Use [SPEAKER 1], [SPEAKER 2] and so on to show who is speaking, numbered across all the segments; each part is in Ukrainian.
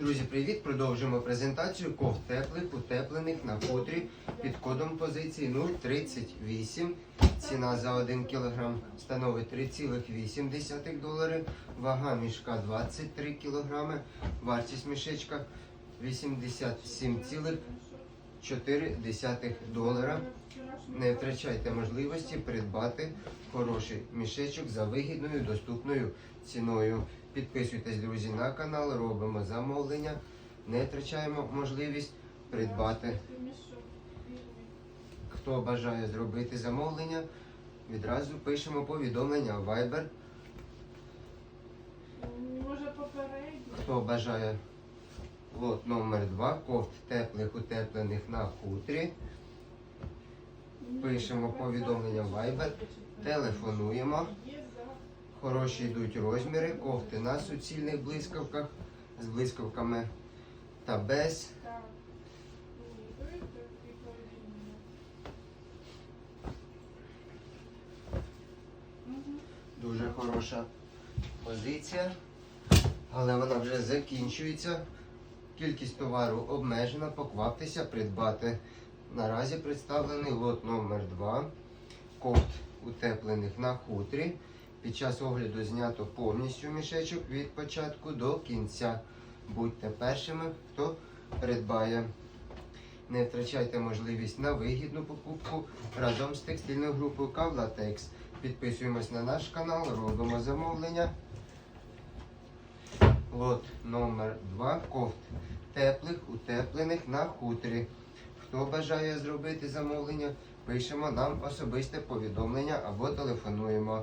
[SPEAKER 1] Друзі, привіт! Продовжуємо презентацію кофт теплих, утеплених на хутрі під кодом позиції 038. Ціна за 1 кг становить 3,8 долари. Вага мішка 23 кг. Вартість мішечка 87,4 долара. Не втрачайте можливості придбати хороший мішечок за вигідною доступною ціною. Підписуйтесь, друзі, на канал, робимо замовлення. Не втрачаємо можливість придбати. Хто бажає зробити замовлення, відразу пишемо повідомлення в Viber. Хто бажає лот номер 2 кофт теплих утеплених на хутрі. Пишемо повідомлення Viber, телефонуємо. Хороші йдуть розміри, кофти на суцільних блискавках з блискавками та без. Дуже хороша позиція, але вона вже закінчується. Кількість товару обмежена, покваптеся придбати. Наразі представлений лот номер 2 кофт утеплених на хутрі. Під час огляду знято повністю мішечок від початку до кінця. Будьте першими, хто придбає. Не втрачайте можливість на вигідну покупку разом з текстильною групою Кавлатекс. Підписуємось на наш канал, робимо замовлення. Лот номер 2 кофт теплих, утеплених на хутрі. Хто бажає зробити замовлення, пишемо нам особисте повідомлення або телефонуємо.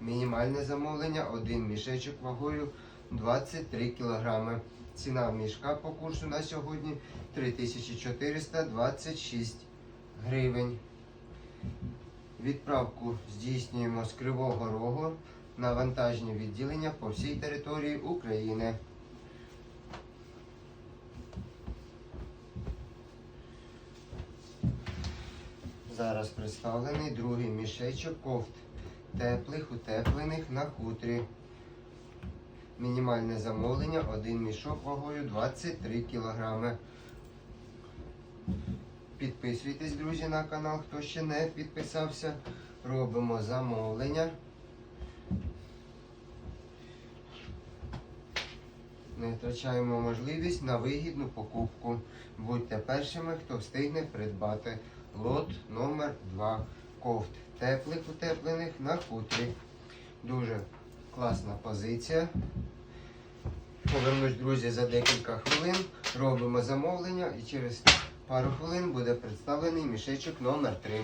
[SPEAKER 1] Мінімальне замовлення один мішечок вагою 23 кг. Ціна мішка по курсу на сьогодні 3426 гривень. Відправку здійснюємо з Кривого Рогу на вантажні відділення по всій території України. Зараз представлений другий мішечок кофт теплих, утеплених на хутрі. Мінімальне замовлення один мішок вагою 23 кг. Підписуйтесь, друзі, на канал, хто ще не підписався. Робимо замовлення. Не втрачаємо можливість на вигідну покупку. Будьте першими, хто встигне придбати лот номер 2 кофт теплих утеплених на хутрі. Дуже класна позиція. Повернусь, друзі, за декілька хвилин. Робимо замовлення і через пару хвилин буде представлений мішечок номер 3